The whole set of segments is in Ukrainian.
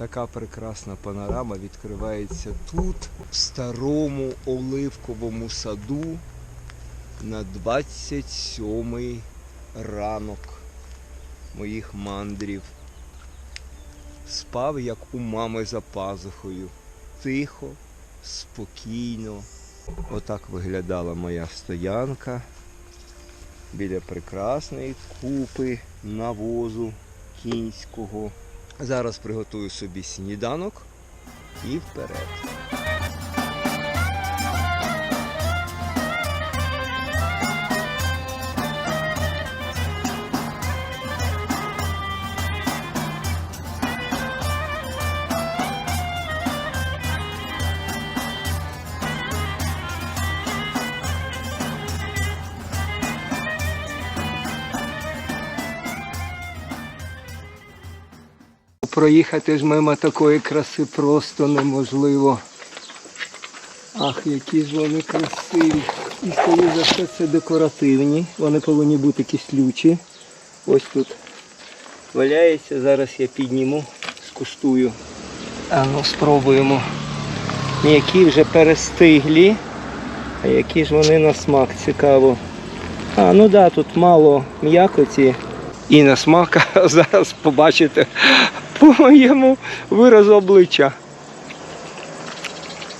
Така прекрасна панорама відкривається тут, в старому оливковому саду на 27-й ранок моїх мандрів. Спав, як у мами за пазухою. Тихо, спокійно. Отак виглядала моя стоянка біля прекрасної купи навозу кінського. Зараз приготую собі сніданок і вперед. Проїхати ж мимо такої краси просто неможливо. Ах, які ж вони красиві. І скоріше за все це декоративні. Вони повинні бути кислючі. Ось тут валяється. Зараз я підніму, скуштую. А ну спробуємо. Які вже перестиглі. А які ж вони на смак цікаво. А, ну да, тут мало м'якоті. І на смак зараз побачите по моєму виразу обличчя.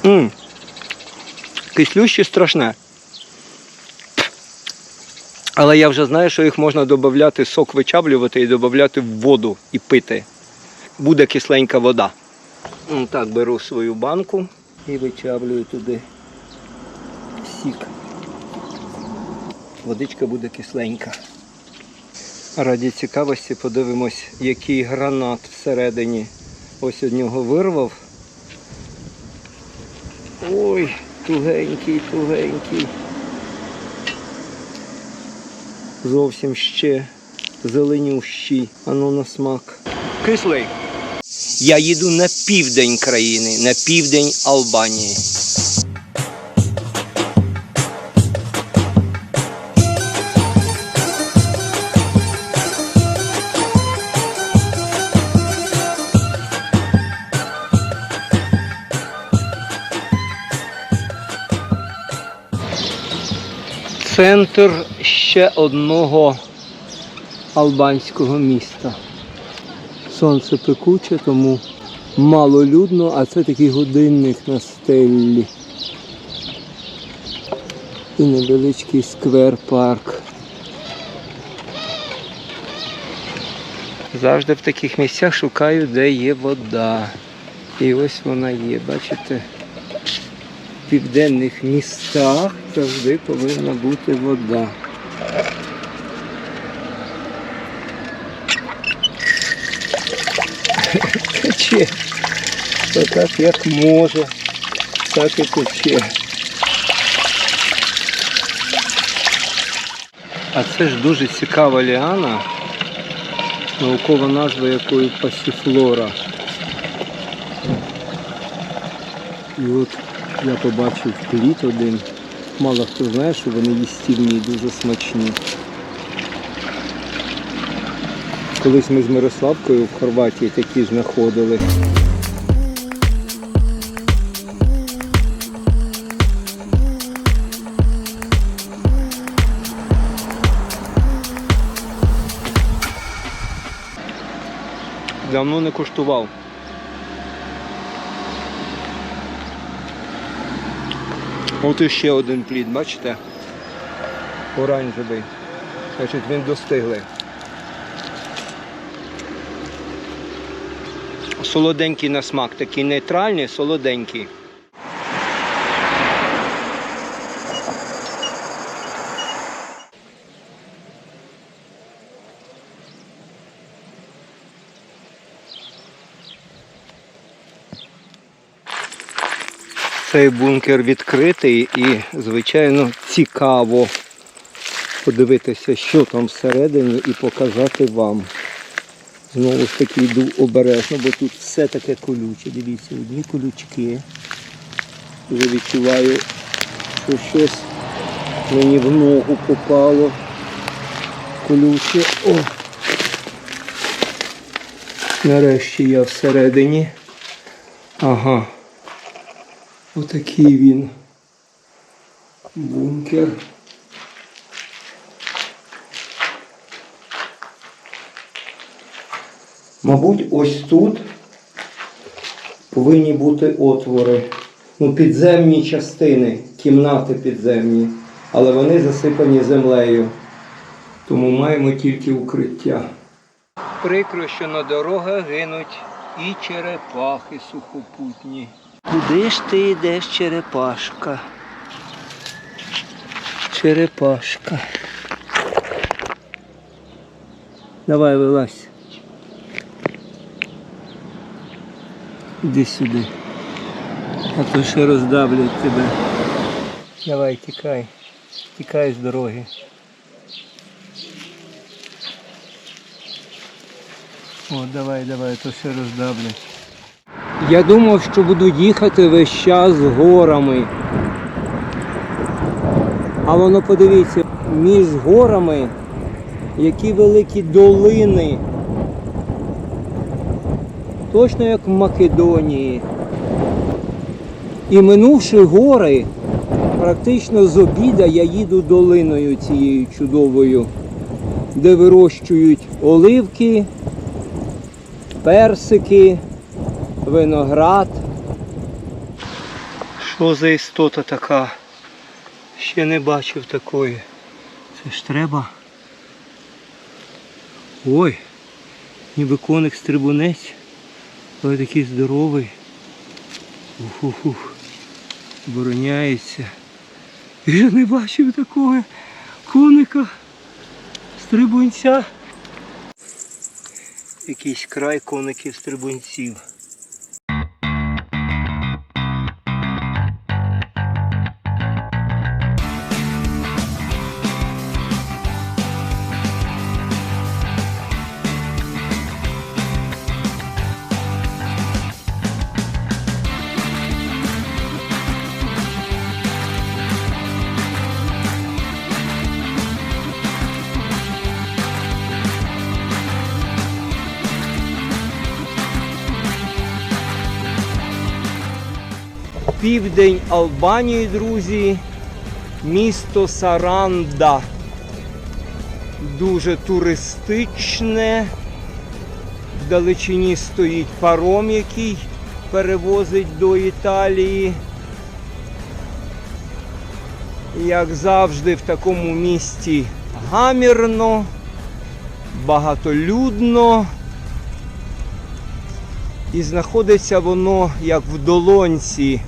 м Кислюще страшне. Але я вже знаю, що їх можна додати, сок вичавлювати і додати в воду і пити. Буде кисленька вода. Так, беру свою банку і вичавлюю туди сік. Водичка буде кисленька. Раді цікавості подивимось, який гранат всередині. Ось од нього вирвав. Ой, тугенький, тугенький. Зовсім ще зеленющий. Ану на смак. Кислий. Я їду на південь країни, на південь Албанії. Центр ще одного албанського міста. Сонце пекуче, тому мало людно, а це такий годинник на стеллі. І невеличкий сквер-парк. Завжди в таких місцях шукаю, де є вода. І ось вона є, бачите? В південних містах завжди повинна бути вода. Тече. Так як може, так і тече. А це ж дуже цікава ліана, наукова назва якої пасіфлора. І от я побачив плід один. Мало хто знає, що вони їстівні, дуже смачні. Колись ми з Мирославкою в Хорватії такі знаходили. Давно не куштував. От іще один плід, бачите? Оранжевий. Значить він достиглий. Солоденький на смак, такий нейтральний, солоденький. Цей бункер відкритий і, звичайно, цікаво подивитися, що там всередині і показати вам. Знову ж таки йду обережно, бо тут все таке колюче. Дивіться, одні колючки. Вже відчуваю, що щось мені в ногу попало. Колюче. О! Нарешті я всередині. Ага. Отакий він. Бункер. Мабуть, ось тут повинні бути отвори. Ну, підземні частини, кімнати підземні, але вони засипані землею. Тому маємо тільки укриття. Прикро, що на дорогах гинуть і черепахи сухопутні. Куди ж ти йдеш, черепашка? Черепашка. Давай вилазь. Іди сюди. А то ще роздавлять тебе. Давай, тікай. Тікай з дороги. О, давай, давай, то ще роздавлять. Я думав, що буду їхати весь час горами. А воно подивіться, між горами які великі долини. Точно як в Македонії. І минувши гори, практично з обіда я їду долиною цією чудовою, де вирощують оливки, персики, виноград. Що за істота така? Ще не бачив такої. Це ж треба. Ой, ніби коник стрибунець. Ой, такий здоровий. Ух-ух-ух. Обороняється. Я не бачив такого коника, стрибунця. Якийсь край коників стрибунців. Південь Албанії, друзі, місто Саранда. Дуже туристичне. В далечині стоїть паром, який перевозить до Італії. Як завжди, в такому місті гамірно, багатолюдно. І знаходиться воно як в долонці.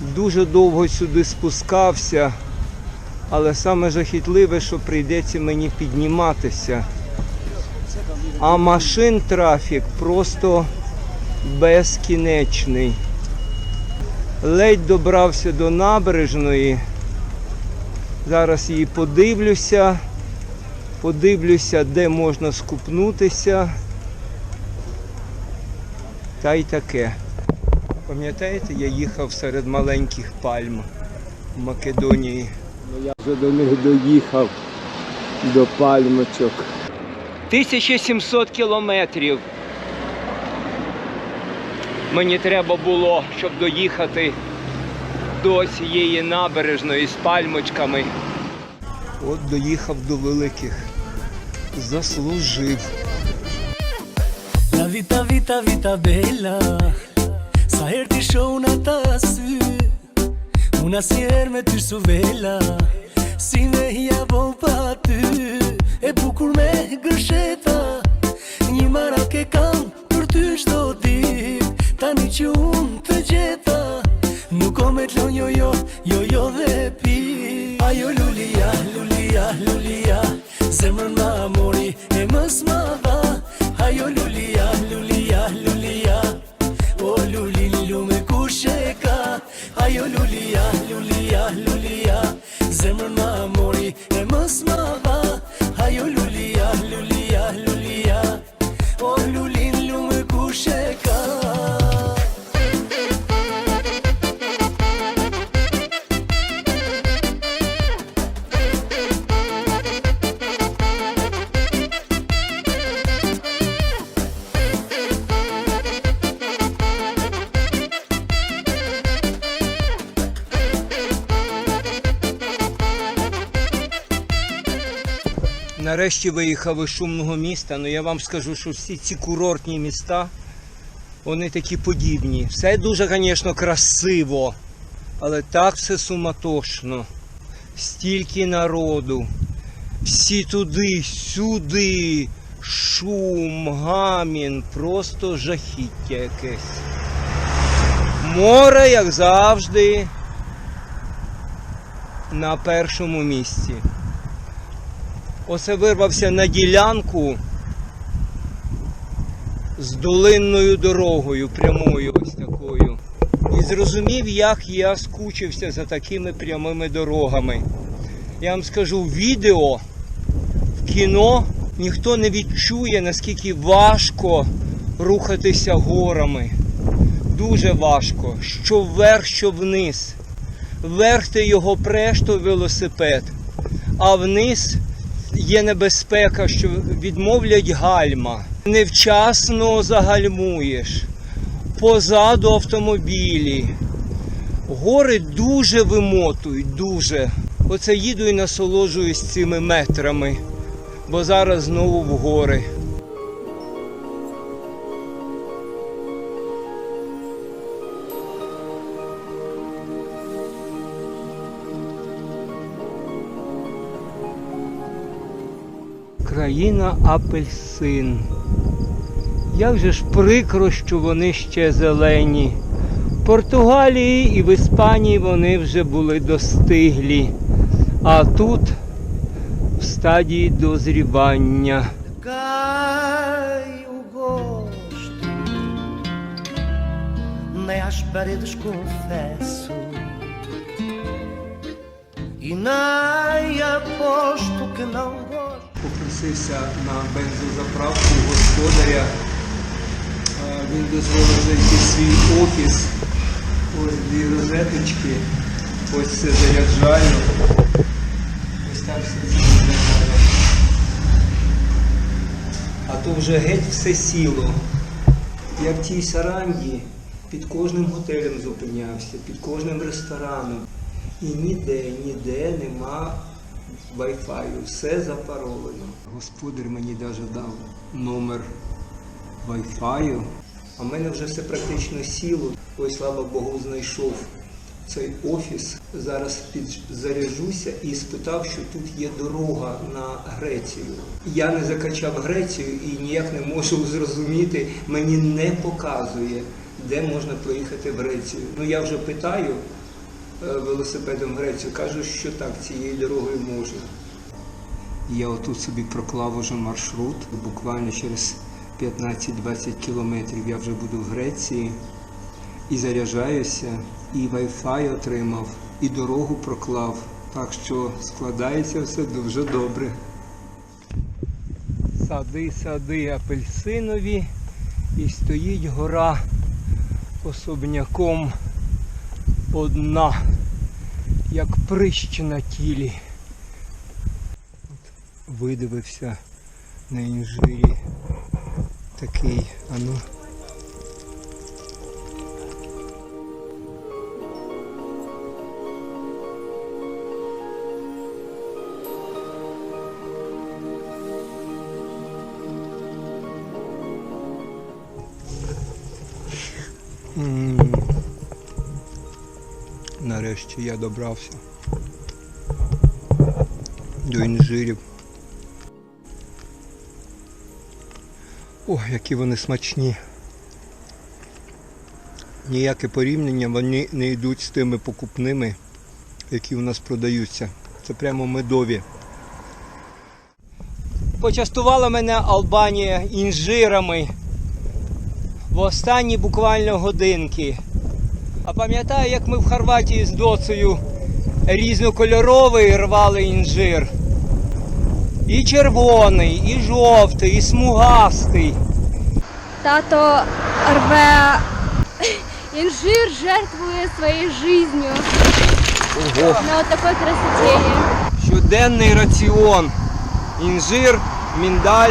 Дуже довго сюди спускався, але саме жахітливе, що прийдеться мені підніматися. А машин трафік просто безкінечний. Ледь добрався до набережної. Зараз її подивлюся, подивлюся, де можна скупнутися. Та й таке. Пам'ятаєте, я їхав серед маленьких пальм в Македонії. Я вже до них доїхав, до пальмочок. 1700 кілометрів. Мені треба було, щоб доїхати до цієї набережної з пальмочками. От доїхав до великих. Заслужив. La vita, vita, vita bella Sa herë ti shoh në ata sy. Unë asnjëherë me ty su vela Si me hija bo pa ty. E bukur me gërsheta Një marak e kam për ty shto dit. Tani që unë të gjeta Nuk o me t'lon jo jo, jo jo dhe pi. Ajo lulia, lulia, lulia Zemrën ma mori e mës ma dha. Ajo lulia, قولوا لي يا لولي يا لولي Нарешті виїхав із шумного міста, але я вам скажу, що всі ці курортні міста, вони такі подібні. Все дуже, звісно, красиво, але так все суматошно. Стільки народу. Всі туди, сюди, шум, гамін, просто жахіття якесь. Море, як завжди, на першому місці. Оце вирвався на ділянку з долинною дорогою, прямою ось такою. І зрозумів, як я скучився за такими прямими дорогами. Я вам скажу, відео, в кіно ніхто не відчує, наскільки важко рухатися горами. Дуже важко. Що вверх, що вниз. Вверх ти його преш, то велосипед, а вниз є небезпека, що відмовлять гальма. Невчасно загальмуєш. Позаду автомобілі. Гори дуже вимотують, дуже. Оце їду і насолоджуюсь цими метрами, бо зараз знову в гори. Країна апельсин. Як же ж прикро, що вони ще зелені. В Португалії і в Іспанії вони вже були достиглі, а тут в стадії дозрівання. Nem às paredes confesso, e nem aposto que não gosto. На бензозаправку господаря. Е, Він дозволив зайти в свій офіс. Ось дві розеточки. Ось все заряджаю. Ось так все заряджаю. А то вже геть все сіло. Я в тій саранді під кожним готелем зупинявся, під кожним рестораном. І ніде, ніде нема Wi-Fi, все запаролено. Господар мені навіть дав номер Wi-Fi, а в мене вже все практично сіло. Ой, слава Богу, знайшов цей офіс. Зараз підзаряжуся і спитав, що тут є дорога на Грецію. Я не закачав Грецію і ніяк не можу зрозуміти, мені не показує, де можна проїхати в Грецію. Ну я вже питаю велосипедом в Грецію, кажуть, що так, цією дорогою можна. Я отут собі проклав уже маршрут. Буквально через 15-20 кілометрів я вже буду в Греції і заряджаюся, і Wi-Fi отримав, і дорогу проклав. Так що складається все дуже добре. Сади, сади апельсинові, і стоїть гора особняком одна, як прищ на тілі. От видивився на інжирі такий, а ну. Нарешті я добрався до інжирів. О, які вони смачні. Ніяке порівняння вони не йдуть з тими покупними, які у нас продаються. Це прямо медові. Почастувала мене Албанія інжирами в останні буквально годинки. А пам'ятаю, як ми в Хорватії з доцею різнокольоровий рвали інжир. І червоний, і жовтий, і смугастий. Тато рве инжир, жертвуя своей жизнью Ого. на вот такой красоте. Щоденний раціон. Інжир, міндаль.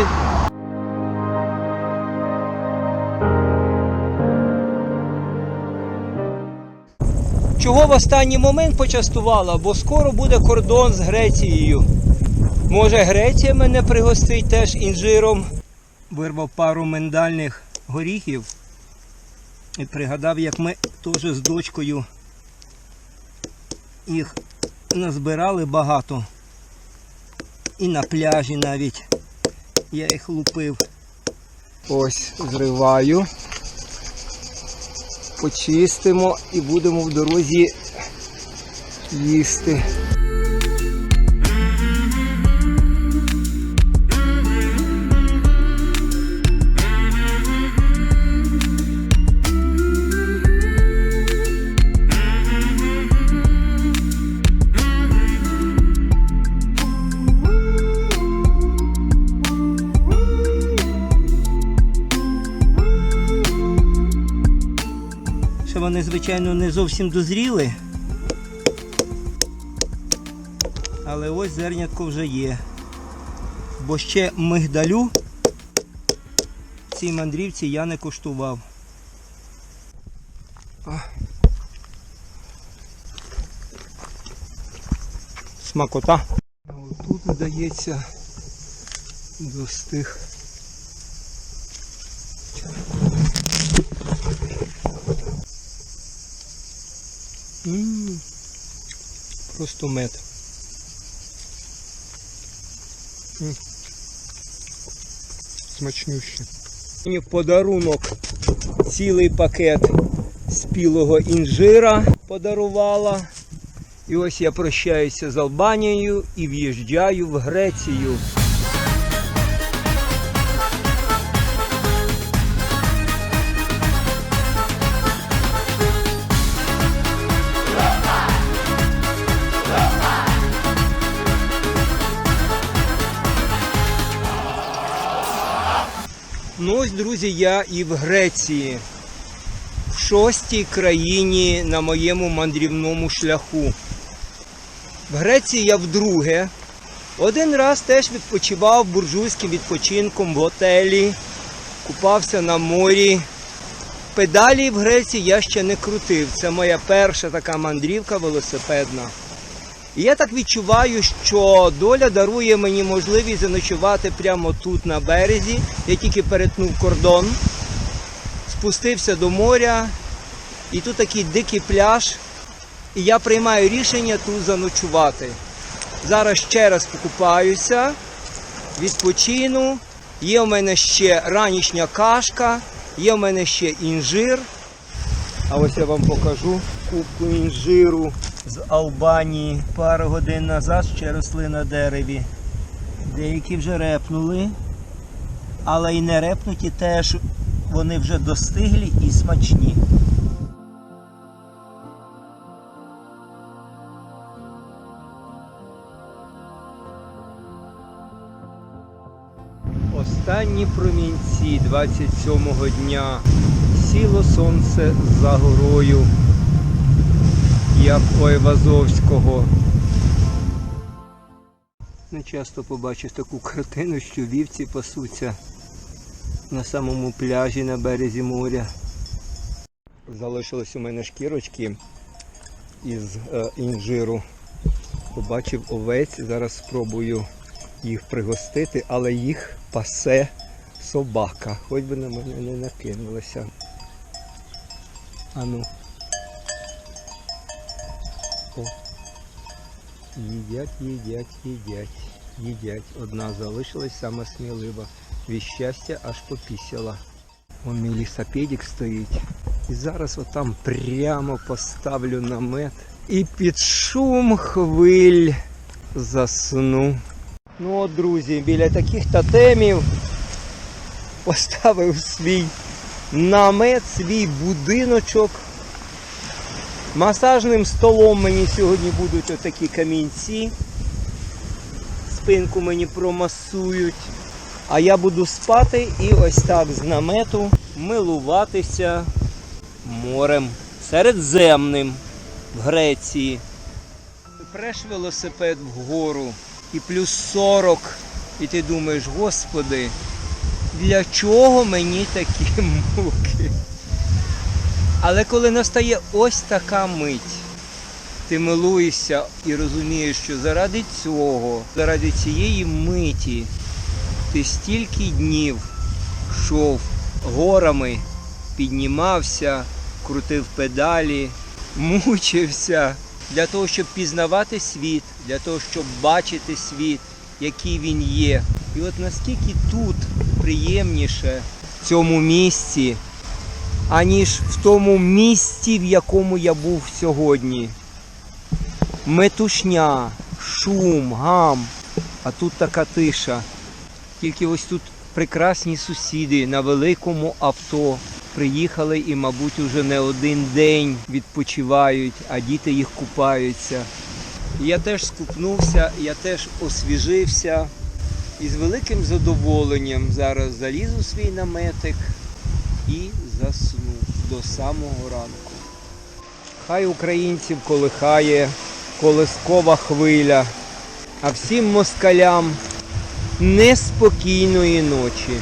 Чого в останній момент почастувала? Бо скоро буде кордон з Грецією. Може Греція мене пригостить теж інжиром. Вирвав пару миндальних горіхів і пригадав, як ми теж з дочкою їх назбирали багато. І на пляжі навіть я їх лупив. Ось зриваю. Почистимо і будемо в дорозі їсти. Ще вони, звичайно, не зовсім дозріли. Але ось зернятко вже є. Бо ще мигдалю в цій мандрівці я не коштував. Смакота. Тут, здається, достиг. М, Просто мед. М. Смачнюще. Мені подарунок цілий пакет спілого інжира подарувала. І ось я прощаюся з Албанією і в'їжджаю в Грецію. Друзі, я і в Греції, в шостій країні на моєму мандрівному шляху. В Греції я вдруге. Один раз теж відпочивав буржуйським відпочинком в готелі, купався на морі. Педалі в Греції я ще не крутив. Це моя перша така мандрівка велосипедна. І я так відчуваю, що доля дарує мені можливість заночувати прямо тут на березі. Я тільки перетнув кордон, спустився до моря, і тут такий дикий пляж. І я приймаю рішення тут заночувати. Зараз ще раз покупаюся, відпочину. Є в мене ще ранішня кашка, є в мене ще інжир. А ось я вам покажу кубку інжиру з Албанії. Пару годин назад ще росли на дереві. Деякі вже репнули, але і не репнуті теж вони вже достиглі і смачні. Останні промінці 27-го дня. Сіло сонце за горою, як у Айвазовського. Не часто побачив таку картину, що вівці пасуться на самому пляжі на березі моря. Залишились у мене шкірочки із е, інжиру. Побачив овець, зараз спробую їх пригостити, але їх пасе собака. Хоч би на мене не накинулася. Ану. Їдять, їдять, їдять, їдять. Одна залишилась сама смілива. Від щастя аж попісяла. Вон мій лісопедик стоїть. І зараз отам прямо поставлю намет. І під шум хвиль засну. Ну от, друзі, біля таких тотемів поставив свій намет, свій будиночок. Масажним столом мені сьогодні будуть отакі камінці. Спинку мені промасують. А я буду спати і ось так з намету милуватися морем середземним в Греції. Преш велосипед вгору і плюс 40. І ти думаєш, господи, для чого мені такі муки? Але коли настає ось така мить, Ти милуєшся і розумієш, що заради цього, заради цієї миті, ти стільки днів йшов горами, піднімався, крутив педалі, мучився для того, щоб пізнавати світ, для того, щоб бачити світ, який він є. І от наскільки тут приємніше в цьому місці, аніж в тому місці, в якому я був сьогодні. Метушня, шум, гам, а тут така тиша. Тільки ось тут прекрасні сусіди на великому авто приїхали і, мабуть, уже не один день відпочивають, а діти їх купаються. Я теж скупнувся, я теж освіжився і з великим задоволенням зараз залізу свій наметик і засну до самого ранку. Хай українців колихає колискова хвиля, а всім москалям неспокійної ночі.